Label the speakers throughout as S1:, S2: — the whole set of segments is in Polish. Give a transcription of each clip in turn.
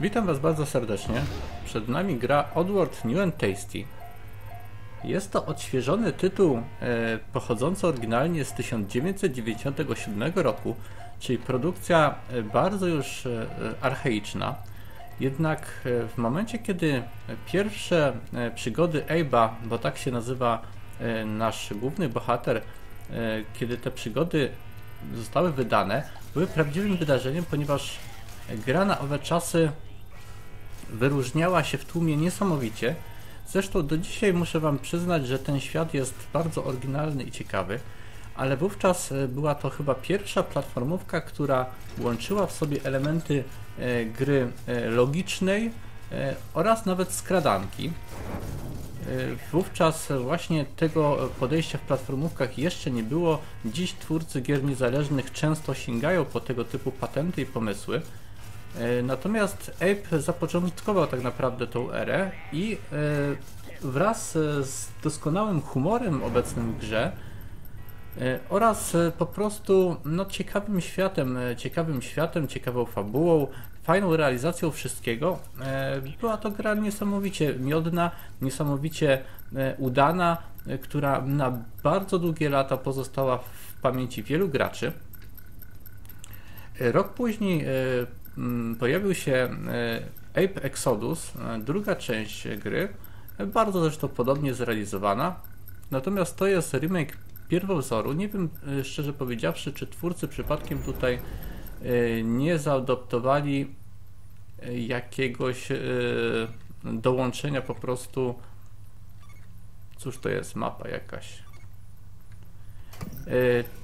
S1: Witam Was bardzo serdecznie. Przed nami gra Oddworld New and Tasty. Jest to odświeżony tytuł e, pochodzący oryginalnie z 1997 roku, czyli produkcja e, bardzo już e, archaiczna. Jednak e, w momencie, kiedy pierwsze e, przygody Abe'a, bo tak się nazywa e, nasz główny bohater, e, kiedy te przygody zostały wydane, były prawdziwym wydarzeniem, ponieważ gra na owe czasy wyróżniała się w tłumie niesamowicie. Zresztą do dzisiaj muszę Wam przyznać, że ten świat jest bardzo oryginalny i ciekawy, ale wówczas e, była to chyba pierwsza platformówka, która łączyła w sobie elementy e, gry e, logicznej oraz nawet skradanki. Wówczas właśnie tego podejścia w platformówkach jeszcze nie było. Dziś twórcy gier niezależnych często sięgają po tego typu patenty i pomysły. E, Natomiast Ape zapoczątkował tak naprawdę tą erę i e, wraz e, z doskonałym humorem obecnym w grze oraz po prostu no, ciekawym światem, ciekawym światem, ciekawą fabułą, fajną realizacją wszystkiego. Była to gra niesamowicie miodna, niesamowicie udana, która na bardzo długie lata pozostała w pamięci wielu graczy. Rok później pojawił się e, Ape Exodus, e, druga część gry, e, bardzo zresztą podobnie zrealizowana. Natomiast to jest remake pierwowzoru. Nie wiem, szczerze powiedziawszy, czy twórcy przypadkiem tutaj nie zaadoptowali jakiegoś dołączenia po prostu. Cóż to jest mapa jakaś?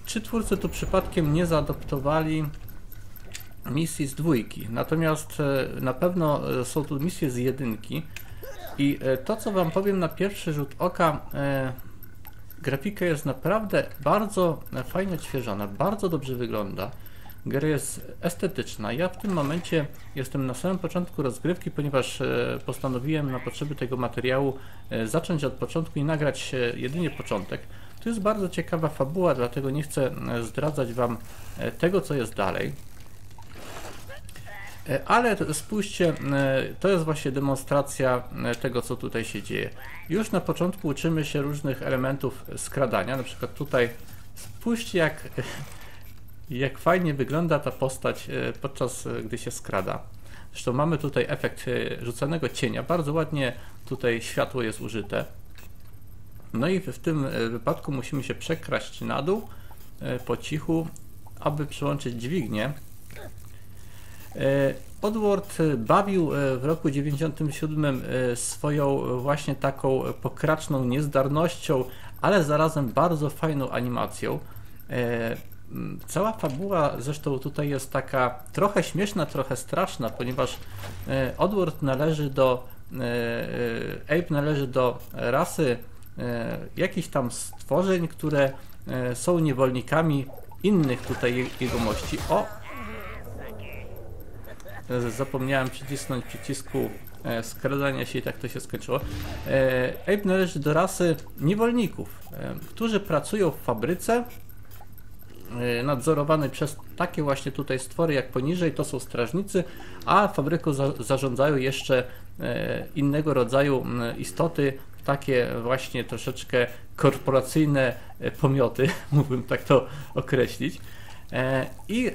S1: Czy twórcy tu przypadkiem nie zaadoptowali misji z dwójki? Natomiast e, na pewno e, są tu misje z jedynki. I e, to, co Wam powiem na pierwszy rzut oka, grafika jest naprawdę bardzo fajnie odświeżona, bardzo dobrze wygląda. Gra jest estetyczna. Ja w tym momencie jestem na samym początku rozgrywki, ponieważ postanowiłem na potrzeby tego materiału zacząć od początku i nagrać jedynie początek. To jest bardzo ciekawa fabuła, dlatego nie chcę zdradzać Wam tego, co jest dalej. E, Ale spójrzcie, e, to jest właśnie demonstracja e, tego, co tutaj się dzieje. Już na początku uczymy się różnych elementów skradania, na przykład tutaj spójrzcie jak, jak fajnie wygląda ta postać podczas gdy się skrada. Zresztą mamy tutaj efekt rzucanego cienia, bardzo ładnie tutaj światło jest użyte. No i w tym wypadku musimy się przekraść na dół po cichu, aby przyłączyć dźwignię. E, Oddworld bawił e, w roku 97 e, swoją właśnie taką pokraczną niezdarnością, ale zarazem bardzo fajną animacją. Cała fabuła zresztą tutaj jest taka trochę śmieszna, trochę straszna, ponieważ Oddworld należy do Ape należy do rasy jakichś tam stworzeń, które są niewolnikami innych tutaj je- jegomości. O, Zapomniałem przycisnąć przycisku e, skradania się i tak to się skończyło. E, Ape należy do rasy niewolników, e, którzy pracują w fabryce e, nadzorowanej przez takie właśnie tutaj stwory jak poniżej, to są strażnicy, a fabryką za, zarządzają jeszcze innego rodzaju istoty, takie właśnie troszeczkę korporacyjne pomioty, mógłbym tak to określić. I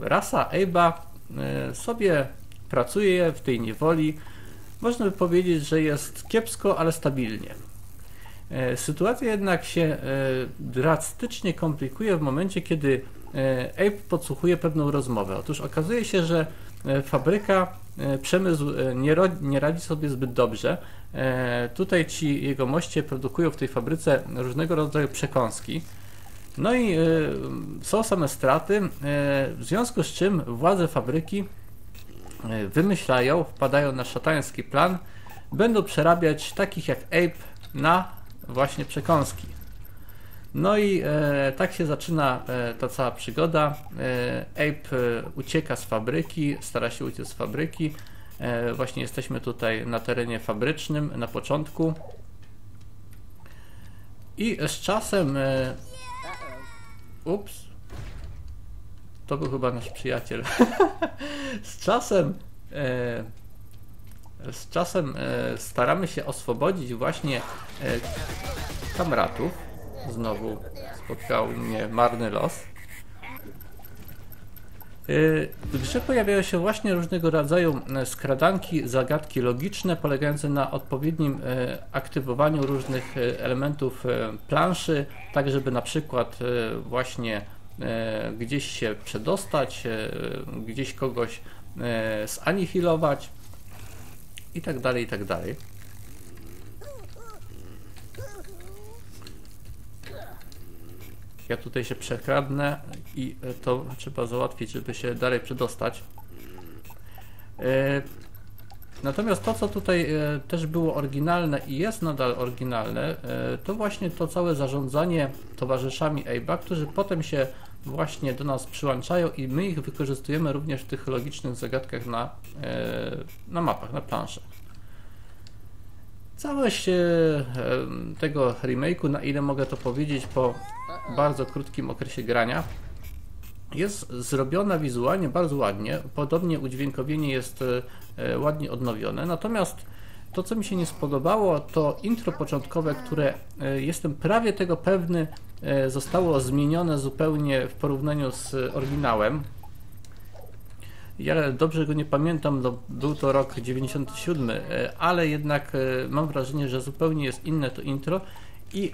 S1: rasa Abe'a e, sobie pracuje w tej niewoli. Można by powiedzieć, że jest kiepsko, ale stabilnie. E, Sytuacja jednak się e, drastycznie komplikuje w momencie, kiedy Abe podsłuchuje pewną rozmowę. Otóż okazuje się, że fabryka, przemysł nie, nie radzi sobie zbyt dobrze. Tutaj ci jego moście produkują w tej fabryce różnego rodzaju przekąski. No i e, są same straty, e, w związku z czym władze fabryki e, wymyślają, wpadają na szatański plan, będą przerabiać takich jak Ape na właśnie przekąski. No i e, tak się zaczyna e, ta cała przygoda. E, Ape ucieka z fabryki, stara się uciec z fabryki. Właśnie jesteśmy tutaj na terenie fabrycznym na początku. I z czasem. Ups. to był chyba nasz przyjaciel. z czasem e, z czasem e, staramy się oswobodzić właśnie e, kamratów. Znowu spotkał mnie marny los. E, w grze pojawiają się właśnie różnego rodzaju e, skradanki, zagadki logiczne polegające na odpowiednim e, aktywowaniu różnych e, elementów planszy, tak żeby na przykład właśnie gdzieś się przedostać, gdzieś kogoś zanihilować i tak dalej, i tak dalej. Ja tutaj się przekradnę i to trzeba załatwić, żeby się dalej przedostać. E, Natomiast to, co tutaj e, też było oryginalne i jest nadal oryginalne, e, to właśnie to całe zarządzanie towarzyszami Abe'a, którzy potem się właśnie do nas przyłączają i my ich wykorzystujemy również w tych logicznych zagadkach na, na mapach, na planszach. Całość tego remake'u, na ile mogę to powiedzieć po bardzo krótkim okresie grania, jest zrobiona wizualnie bardzo ładnie. Podobnie udźwiękowienie jest e, e, ładnie odnowione. Natomiast to, co mi się nie spodobało, to intro początkowe, które e, jestem prawie tego pewny, zostało zmienione zupełnie w porównaniu z oryginałem. Ja dobrze go nie pamiętam, no, był to rok 97, e, ale jednak mam wrażenie, że zupełnie jest inne to intro i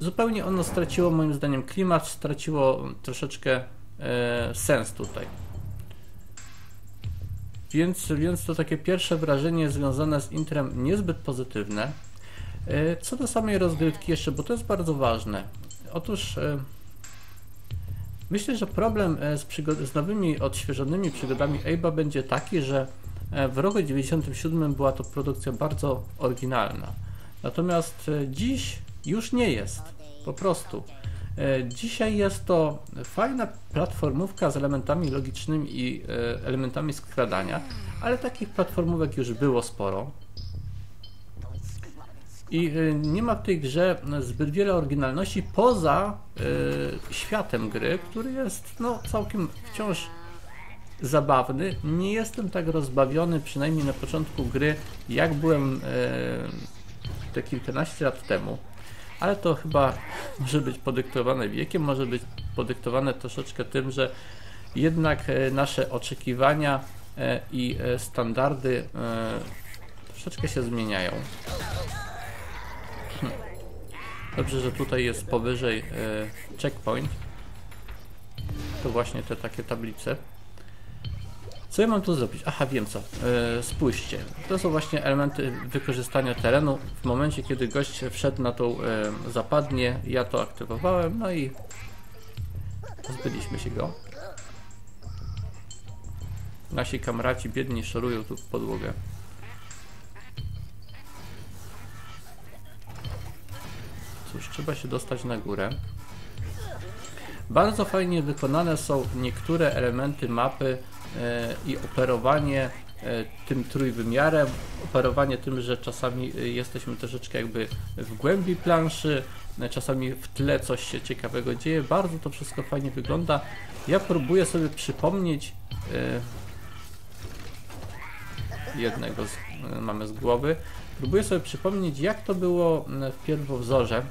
S1: zupełnie ono straciło moim zdaniem klimat, straciło troszeczkę e, sens tutaj. Więc, więc to takie pierwsze wrażenie związane z intrem niezbyt pozytywne. E, Co do samej rozgrywki jeszcze, bo to jest bardzo ważne. Otóż e, myślę, że problem e, z, z nowymi, odświeżonymi przygodami Abe'a będzie taki, że e, w roku 97 była to produkcja bardzo oryginalna. Natomiast e, dziś już nie jest. Po prostu. E, Dzisiaj jest to fajna platformówka z elementami logicznymi i e, elementami skradania, ale takich platformówek już było sporo. I e, nie ma w tej grze zbyt wiele oryginalności poza światem gry, który jest no, całkiem wciąż zabawny. Nie jestem tak rozbawiony, przynajmniej na początku gry, jak byłem te kilkanaście lat temu. Ale to chyba może być podyktowane wiekiem, może być podyktowane troszeczkę tym, że jednak e, nasze oczekiwania e, i e, standardy troszeczkę się zmieniają. Hm. Dobrze, że tutaj jest powyżej checkpoint. To właśnie te takie tablice. Co ja mam tu zrobić? Aha, wiem co. E, spójrzcie. To są właśnie elementy wykorzystania terenu. W momencie, kiedy gość wszedł na tą e, zapadnię, ja to aktywowałem, no i pozbyliśmy się go. Nasi kamraci biedni szorują tu podłogę. Cóż, trzeba się dostać na górę. Bardzo fajnie wykonane są niektóre elementy mapy i operowanie e, tym trójwymiarem, operowanie tym, że czasami e, jesteśmy troszeczkę jakby w głębi planszy, e, czasami w tle coś się ciekawego dzieje. Bardzo to wszystko fajnie wygląda. Ja próbuję sobie przypomnieć jednego z, mamy z głowy. Próbuję sobie przypomnieć, jak to było w pierwowzorze.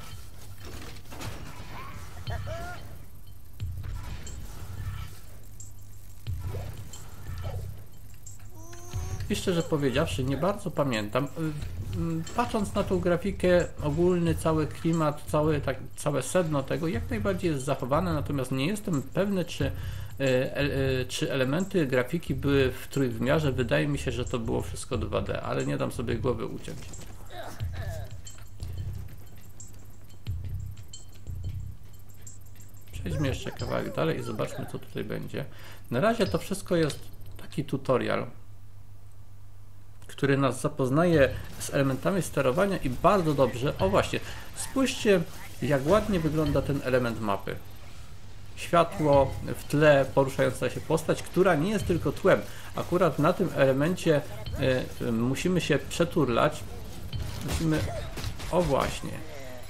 S1: I szczerze powiedziawszy, nie bardzo pamiętam. Y, mm, Patrząc na tą grafikę, ogólny cały klimat, całe, tak, całe sedno tego jak najbardziej jest zachowane, natomiast nie jestem pewny, czy, y, y, czy elementy grafiki były w trójwymiarze. Wydaje mi się, że to było wszystko 2D, ale nie dam sobie głowy uciąć. Przejdźmy jeszcze kawałek dalej i zobaczmy, co tutaj będzie. Na razie to wszystko jest taki tutorial, który nas zapoznaje z elementami sterowania i bardzo dobrze. O właśnie, spójrzcie, jak ładnie wygląda ten element mapy. Światło w tle, poruszająca się postać, która nie jest tylko tłem. Akurat na tym elemencie y, y, musimy się przeturlać. Musimy. O właśnie,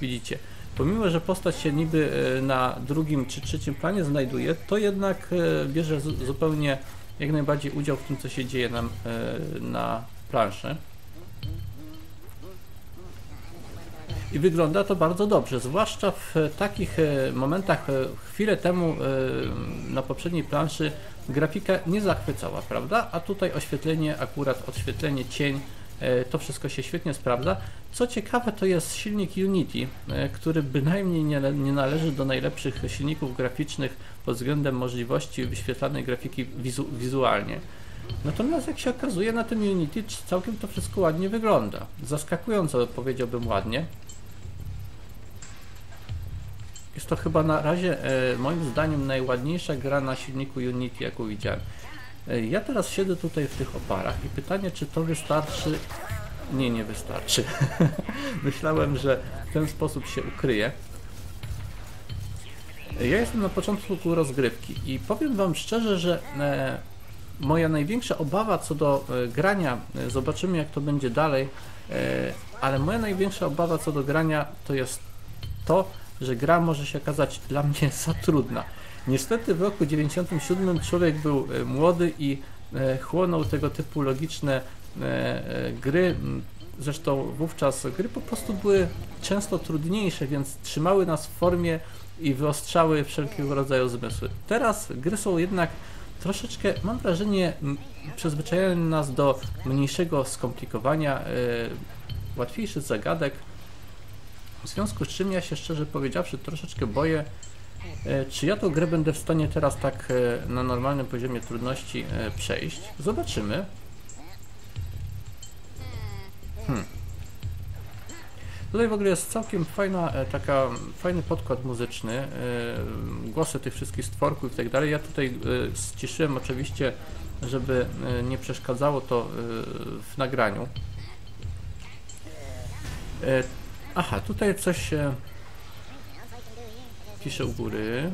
S1: widzicie. pomimo, że postać się niby e, na drugim czy trzecim planie znajduje, to jednak bierze zupełnie jak najbardziej udział w tym, co się dzieje nam na planszy. I wygląda to bardzo dobrze, zwłaszcza w takich momentach, chwilę temu na poprzedniej planszy grafika nie zachwycała, prawda? A tutaj oświetlenie, akurat odświetlenie, cień, e, to wszystko się świetnie sprawdza. Co ciekawe, to jest silnik Unity, e, który bynajmniej nie, nie należy do najlepszych silników graficznych pod względem możliwości wyświetlanej grafiki wizu, wizualnie. Natomiast jak się okazuje, na tym Unity całkiem to wszystko ładnie wygląda. Zaskakująco powiedziałbym ładnie. Jest to chyba na razie e, moim zdaniem najładniejsza gra na silniku Unity, jaką widziałem. E, ja teraz siedzę tutaj w tych oparach i pytanie, czy to wystarczy? Nie, nie wystarczy. Myślałem, że w ten sposób się ukryje. Ja jestem na początku rozgrywki i powiem Wam szczerze, że e, moja największa obawa co do e, grania, e, zobaczymy jak to będzie dalej, ale moja największa obawa co do grania to jest to, że gra może się okazać dla mnie za trudna. Niestety w roku 97 człowiek był e, młody i e, chłonął tego typu logiczne e, gry. Zresztą wówczas gry po prostu były często trudniejsze, więc trzymały nas w formie i wyostrzały wszelkiego rodzaju zmysły. Teraz gry są jednak troszeczkę, mam wrażenie, przyzwyczajają nas do mniejszego skomplikowania, łatwiejszych zagadek, w związku z czym ja się szczerze powiedziawszy troszeczkę boję, e, czy ja tą grę będę w stanie teraz tak e, na normalnym poziomie trudności e, przejść. Zobaczymy. Tutaj w ogóle jest całkiem fajna, taka, fajny podkład muzyczny, głosy tych wszystkich stworków i tak dalej. Ja tutaj ściszyłem oczywiście, żeby nie przeszkadzało to w nagraniu. Aha, tutaj coś się pisze u góry.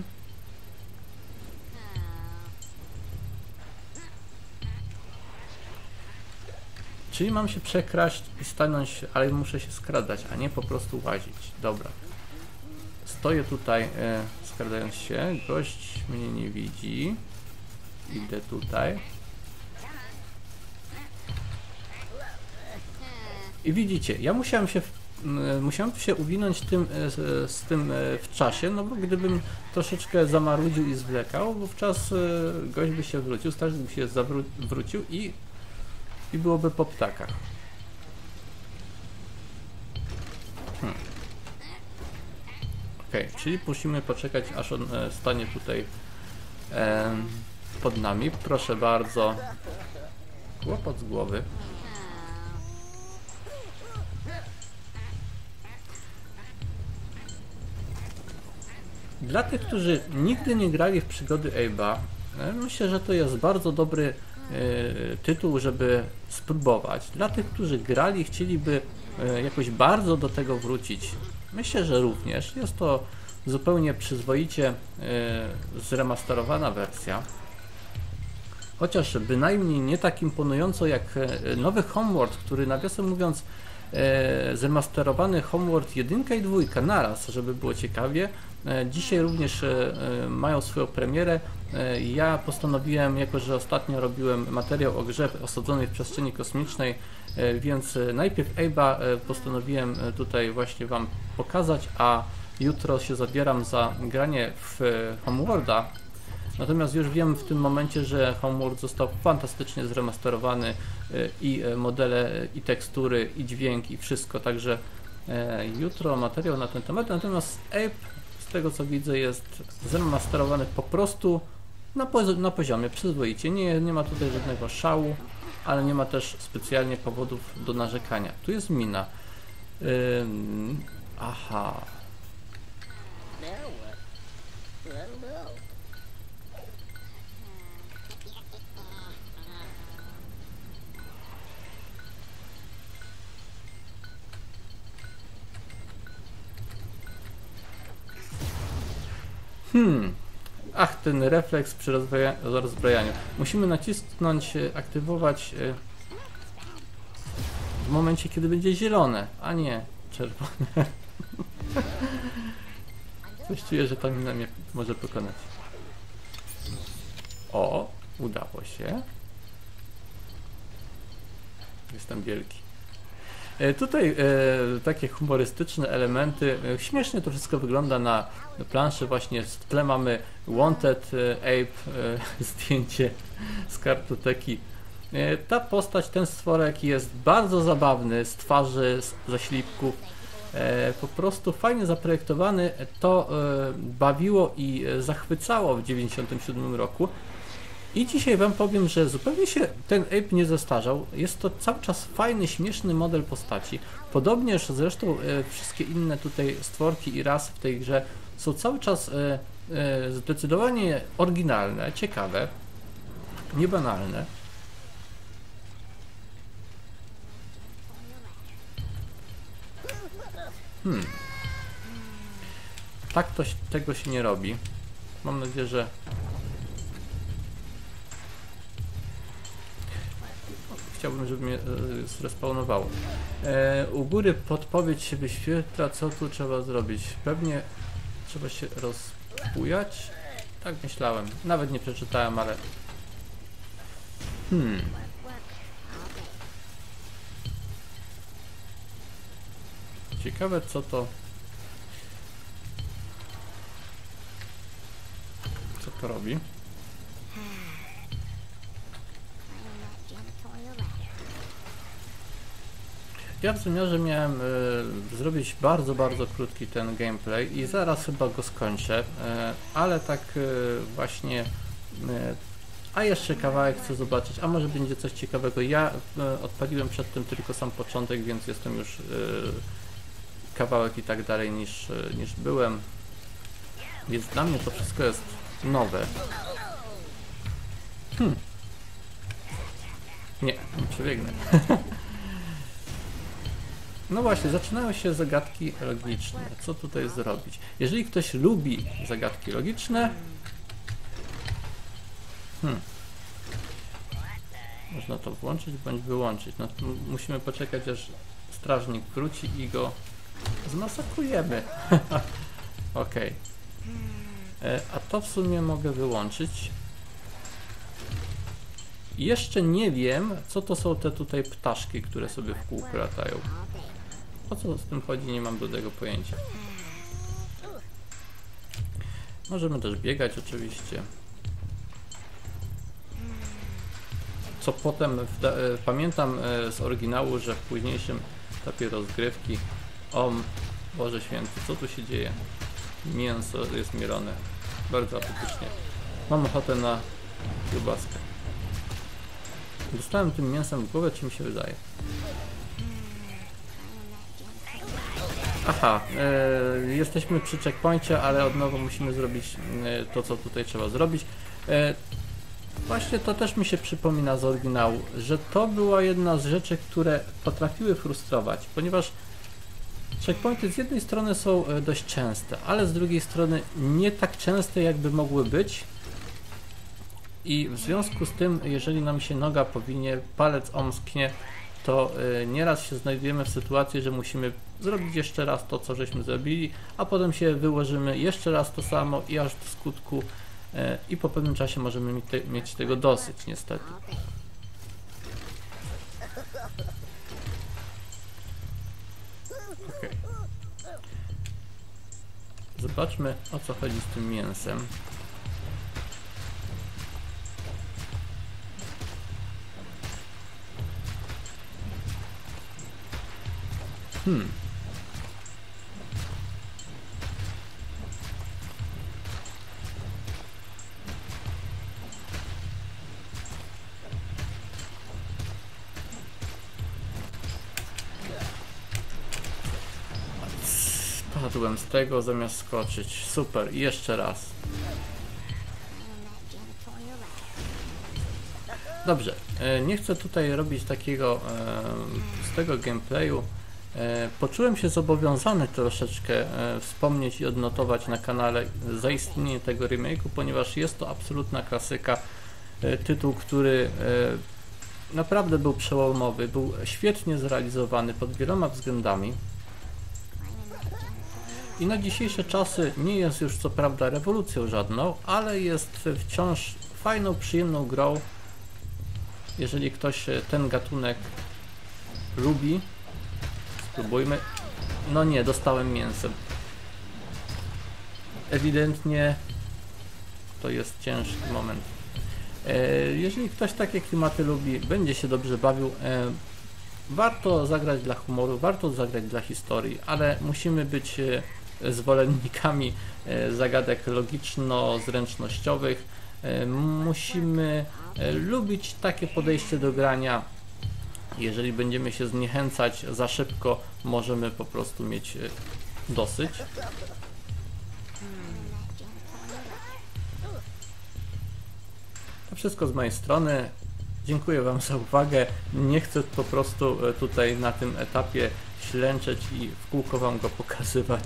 S1: Czyli mam się przekraść i stanąć, ale muszę się skradać, a nie po prostu łazić. Dobra. Stoję tutaj e, skradając się. Gość mnie nie widzi. Idę tutaj. I widzicie, ja musiałem się musiałem się uwinąć tym, e, z, z tym e, w czasie, no bo gdybym troszeczkę zamarudził i zwlekał, wówczas e, gość by się wrócił, strażnik by się zawrócił i, i byłoby po ptakach. Hmm. Ok, czyli musimy poczekać aż on stanie tutaj e, pod nami. Proszę bardzo. Kłopot z głowy. Dla tych, którzy nigdy nie grali w przygody Abe'a, e, myślę, że to jest bardzo dobry e, tytuł, żeby spróbować. Dla tych, którzy grali chcieliby e, jakoś bardzo do tego wrócić, myślę, że również jest to zupełnie przyzwoicie zremasterowana wersja. Chociaż bynajmniej nie tak imponująco jak nowy Homeworld, który nawiasem mówiąc zremasterowany Homeworld 1 i 2 naraz, żeby było ciekawie, E, dzisiaj również e, e, mają swoją premierę. Ja postanowiłem, jako że ostatnio robiłem materiał o grze osadzonej w przestrzeni kosmicznej, więc najpierw Abe'a postanowiłem tutaj właśnie Wam pokazać, a jutro się zabieram za granie w Homeworlda. Natomiast już wiem w tym momencie, że Homeworld został fantastycznie zremasterowany i modele, i tekstury, i dźwięk, i wszystko, także jutro materiał na ten temat. Natomiast Ape z tego co widzę jest zremasterowany po prostu na, na poziomie przyzwoicie. Nie, nie ma tutaj żadnego szału, ale nie ma też specjalnie powodów do narzekania. Tu jest mina. Aha. Hmm. Ach, ten refleks przy rozbrajaniu. Musimy nacisnąć, e, aktywować e, w momencie, kiedy będzie zielone, a nie czerwone. Coś czuję, że ta mina mnie może pokonać. O, udało się. Jestem wielki. E, Tutaj e, takie humorystyczne elementy. E, śmiesznie to wszystko wygląda na planszy. Właśnie w tle mamy Wanted Ape, zdjęcie z kartoteki. Ta postać, ten stworek jest bardzo zabawny z twarzy, ze ślipków. Po prostu fajnie zaprojektowany. To bawiło i zachwycało w 1997 roku. I dzisiaj Wam powiem, że zupełnie się ten Ape nie zestarzał. Jest to cały czas fajny, śmieszny model postaci. Podobnież zresztą e, wszystkie inne tutaj stworki i rasy w tej grze są cały czas e, e, zdecydowanie oryginalne, ciekawe, niebanalne. Hmm. Tak to, tego się nie robi. Mam nadzieję, że Chciałbym, żeby mnie e, zrespawnowało. E, u góry podpowiedź się wyświetla, co tu trzeba zrobić. Pewnie trzeba się rozbujać. Tak myślałem. Nawet nie przeczytałem, ale... Hmm. Ciekawe, co to... Co to robi? Ja w zamiarze miałem e, zrobić bardzo, bardzo krótki ten gameplay i zaraz chyba go skończę, e, ale tak e, właśnie a jeszcze kawałek chcę zobaczyć, a może będzie coś ciekawego. Ja odpaliłem przedtem tylko sam początek, więc jestem już kawałek i tak dalej niż, niż byłem. Więc dla mnie to wszystko jest nowe. Hmm. Nie przebiegnę. No właśnie, zaczynają się zagadki logiczne. Co tutaj zrobić? Jeżeli ktoś lubi zagadki logiczne, hmm, można to włączyć bądź wyłączyć. No, musimy poczekać, aż strażnik wróci i go zmasakrujemy. Okej. E, A to w sumie mogę wyłączyć. Jeszcze nie wiem, co to są te tutaj ptaszki, które sobie w kółko latają. O co z tym chodzi, nie mam do tego pojęcia. Możemy też biegać oczywiście. Co potem, e, pamiętam e, z oryginału, że w późniejszym etapie rozgrywki o Boże Święty, co tu się dzieje? Mięso jest mielone. Bardzo apetycznie. Mam ochotę na kiełbaskę. Dostałem tym mięsem w głowę, czy mi się wydaje? Aha, e, jesteśmy przy checkpoincie, ale od nowa musimy zrobić e, to, co tutaj trzeba zrobić. E, właśnie to też mi się przypomina z oryginału, że to była jedna z rzeczy, które potrafiły frustrować, ponieważ checkpointy z jednej strony są dość częste, ale z drugiej strony nie tak częste, jakby mogły być. I w związku z tym, jeżeli nam się noga powinie, palec omsknie, to y, nieraz się znajdujemy w sytuacji, że musimy zrobić jeszcze raz to, co żeśmy zrobili, a potem się wyłożymy jeszcze raz to samo i aż do skutku y, i po pewnym czasie możemy mieć tego dosyć, niestety. Okej. Zobaczmy, o co chodzi z tym mięsem. Hmm. Spadłem z tego zamiast skoczyć. Super, jeszcze raz. Dobrze, e, nie chcę tutaj robić takiego e, z tego gameplayu. E, Poczułem się zobowiązany troszeczkę e, wspomnieć i odnotować na kanale zaistnienie tego remake'u, ponieważ jest to absolutna klasyka. E, Tytuł, który naprawdę był przełomowy, był świetnie zrealizowany pod wieloma względami. I na dzisiejsze czasy nie jest już co prawda rewolucją żadną, ale jest wciąż fajną, przyjemną grą. Jeżeli ktoś ten gatunek lubi, spróbujmy. No nie, dostałem mięsem. Ewidentnie to jest ciężki moment. E, Jeżeli ktoś takie klimaty lubi, będzie się dobrze bawił, e, warto zagrać dla humoru, warto zagrać dla historii, ale musimy być e, zwolennikami zagadek logiczno-zręcznościowych. Musimy lubić takie podejście do grania. Jeżeli będziemy się zniechęcać za szybko, możemy po prostu mieć e, dosyć. To wszystko z mojej strony. Dziękuję Wam za uwagę. Nie chcę po prostu e, tutaj na tym etapie ślęczeć i w kółko Wam go pokazywać.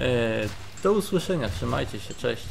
S1: E, Do usłyszenia, trzymajcie się, cześć.